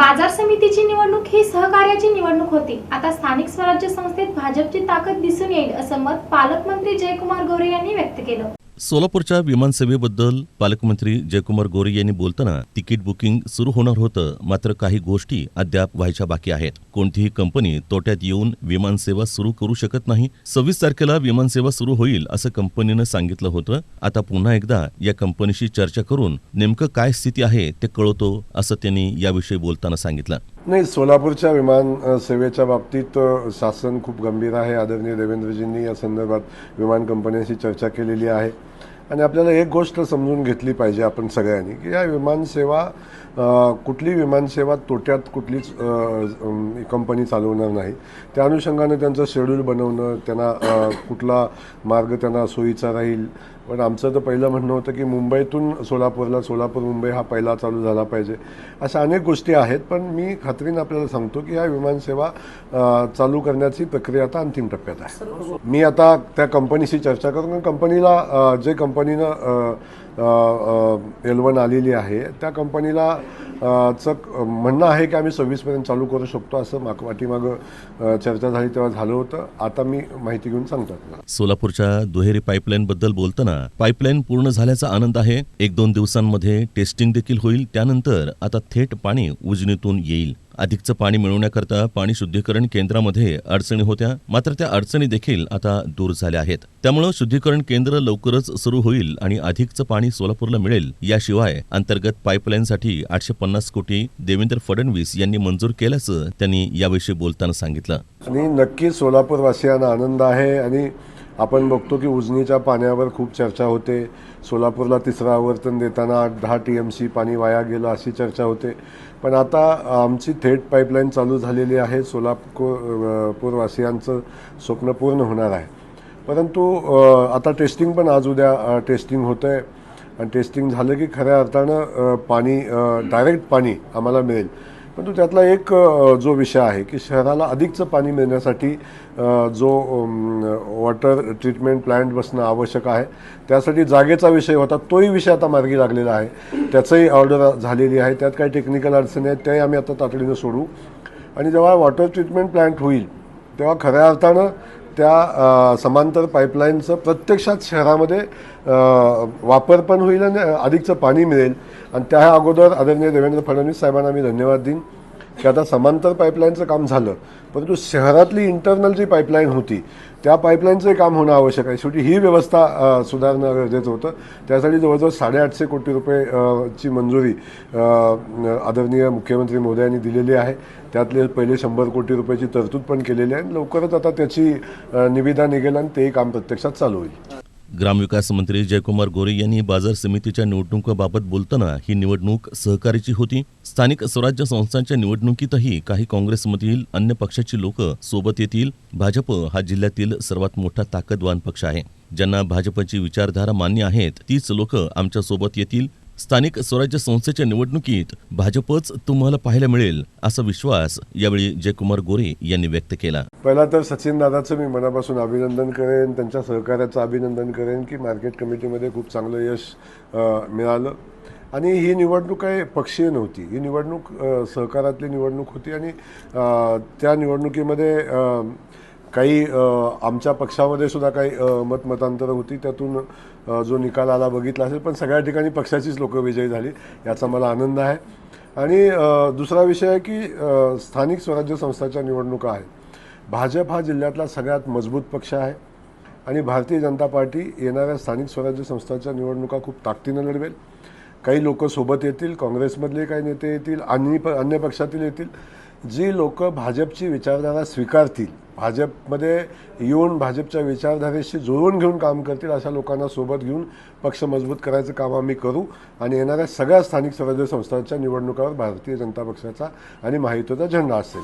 बाजार समितीची निवडणूक ही सहकार्याची निवडणूक होती. आता स्थानिक स्वराज्य संस्थेत भाजपची ताकद दिसून येईल असं मत पालकमंत्री जयकुमार गोरे यांनी व्यक्त केलं. सोलापूरच्या विमानसेवेबद्दल पालकमंत्री जयकुमार गोरे यांनी बोलताना तिकीट बुकिंग सुरू होणार होतं मात्र काही गोष्टी अद्याप व्हायच्या बाकी आहेत. कोणतीही कंपनी तोट्यात येऊन विमानसेवा सुरू करू शकत नाही. सव्वीस तारखेला विमानसेवा सुरू होईल असं कंपनीनं सांगितलं होतं. आता पुन्हा एकदा या कंपनीशी चर्चा करून नेमकं काय स्थिती आहे ते कळवतो असं त्यांनी याविषयी बोलताना सांगितलं. नाही सोलापूरच्या विमान सेवेच्या बाबतीत शासन खूप गंभीर आहे. आदरणीय देवेंद्रजींनी या संदर्भात विमान कंपन्यांशी चर्चा केलेली आहे. आणि आपल्याला एक गोष्ट समजून घेतली पाहिजे आपण सगळ्यांनी की या विमानसेवा कुठली विमानसेवा तोट्यात कुठलीच कंपनी चालवणार नाही. त्या अनुषंगानं त्यांचं शेड्यूल बनवणं त्यांना कुठला मार्ग त्यांना सोयीचा राहील पण आमचं तर पहिलं म्हणणं होतं की मुंबईतून सोलापूरला सोलापूर मुंबई हा पहिला चालू झाला पाहिजे. अशा अनेक गोष्टी आहेत पण मी खात्रीनं आपल्याला सांगतो की ह्या विमानसेवा चालू करण्याची प्रक्रिया आता अंतिम टप्प्यात आहे. मी आता त्या कंपनीशी चर्चा करून कंपनीला जे कंपनीनं एल वन आलेली आहे. त्या कंपनीला चं म्हणणं आहे की आम्ही सव्वीसपर्यंत चालू करू शकतो असं माग पाठीमागं चर्चा झाली तेव्हा झालं होतं. आता मी माहिती घेऊन सांगतो सोलापूरच्या दुहेरी पाईपलाईन बद्दल बोलताना पाईपलाईन पूर्ण झाल्याचा आनंद आहे. एक दोन दिवसांमध्ये टेस्टिंग देखील होईल. त्यानंतर आता थेट पाणी उजनीतून येईल. अधिकचं पाणी मिळवण्याकरता पाणी शुद्धीकरण केंद्रामध्ये अडचणी होत्या मात्र त्या अडचणी देखील आता दूर झाल्या आहेत. त्यामुळं शुद्धीकरण केंद्र लवकरच सुरू होईल आणि अधिकचं पाणी सोलापूरला मिळेल. याशिवाय अंतर्गत पाईपलाईनसाठी आठशे पन्नास कोटी देवेंद्र फडणवीस यांनी मंजूर केल्याचं त्यांनी याविषयी बोलताना सांगितलं. आणि नक्की सोलापूरवासियांना आनंद आहे आणि आपण बघतो की उजनीच्या पाण्यावर खूप चर्चा होते. सोलापूरला तिसरं आवर्तन देताना आठ दहा टी एम सी पाणी वाया गेलं अशी चर्चा होते. पण आता आमची थेट पाईपलाईन चालू झालेली आहे. सोलापूरवासियांचं स्वप्न पूर्ण होणार आहे. परंतु आता टेस्टिंग पण आज उद्या टेस्टिंग होतं आहे आणि टेस्टिंग झालं की खऱ्या अर्थानं पाणी डायरेक्ट पाणी आम्हाला मिळेल. परंतु त्यातला एक जो विषय आहे की शहराला अधिकचं पाणी मिळण्यासाठी जो वॉटर ट्रीटमेंट प्लांट बसणं आवश्यक आहे त्यासाठी जागेचा विषय होता तोही विषय आता मार्गी लागलेला आहे. त्याचंही ऑर्डर झालेली आहे. त्यात काही टेक्निकल अडचणी आहेत त्याही आम्ही आता तातडीनं सोडू. आणि जेव्हा वॉटर ट्रीटमेंट प्लांट होईल तेव्हा खऱ्या अर्थानं त्या समांतर पाईपलाईनचं प्रत्यक्षात शहरामध्ये वापर पण होईल आणि अधिकचं पाणी मिळेल. आणि त्या अगोदर आदरणीय देवेंद्र फडणवीस साहेबांना मी धन्यवाद देईन की आता समांतर पाईपलाईनचं काम झालं. परंतु शहरातली इंटरनल जी पाईपलाईन होती त्या पाईपलाईनचं काम होणं आवश्यक आहे. शेवटी ही व्यवस्था सुधारणं गरजेचं होतं. त्यासाठी जवळजवळ साडेआठशे कोटी रुपये ची मंजुरी आदरणीय मुख्यमंत्री मोदयांनी दिलेली आहे. त्यातले पहिले शंभर कोटी रुपयाची तरतूद पण केलेली आहे. लवकरच आता त्याची निविदा निघेल आणि तेही काम प्रत्यक्षात चालू होईल. ग्रामविकास मंत्री जयकुमार गोरे यांनी बाजार समितीच्या निवडणुकाबाबत बोलताना ही निवडणूक सहकारीची होती. स्थानिक स्वराज्य संस्थांच्या निवडणुकीतही काही काँग्रेसमधील अन्य पक्षाची लोक सोबत येतील. भाजप हा जिल्ह्यातील सर्वात मोठा ताकदवान पक्ष आहे. ज्यांना भाजपची विचारधारा मान्य आहेत तीच लोक आमच्यासोबत येतील. स्थानिक स्वराज्य संस्थेच्या निवडणुकीत भाजपच तुम्हाला पाहायला मिळेल असा विश्वास यावेळी जयकुमार गोरे यांनी व्यक्त केला. पहिला तर सचिन दादाचं मी मनापासून अभिनंदन करेन त्यांच्या सहकार्याचं अभिनंदन करेन की मार्केट कमिटीमध्ये खूप चांगलं यश मिळालं. आणि ही निवडणूक काही पक्षीय नव्हती. ही निवडणूक सहकारातली निवडणूक होती आणि त्या निवडणुकीमध्ये काही आमच्या पक्षामध्ये सुद्धा काही मतमतांतरं होती. त्यातून जो निकाल आला बघितला असेल पण सगळ्या ठिकाणी पक्षाचीच लोक विजयी झाली याचा मला आनंद आहे. आणि दुसरा विषय आहे की स्थानिक स्वराज्य संस्थाच्या निवडणुका आहेत. भाजप हा जिल्ह्यातला सगळ्यात मजबूत पक्ष आहे आणि भारतीय जनता पार्टी येणाऱ्या स्थानिक स्वराज्य संस्थाच्या निवडणुका खूप ताकदीनं लढवेल. काही लोक सोबत येतील काँग्रेसमधले काही नेते येतील आणि प अन्य पक्षातील येतील. जी लोक भाजपची विचारधारा स्वीकारतील भाजपमध्ये येऊन भाजपच्या विचारधारेशी जुळवून घेऊन काम करतील अशा लोकांना सोबत घेऊन पक्ष मजबूत करायचं काम आम्ही करू आणि येणाऱ्या सगळ्या स्थानिक स्वराज्य संस्थांच्या निवडणुकावर भारतीय जनता पक्षाचा आणि माहितीचा झेंडा असेल.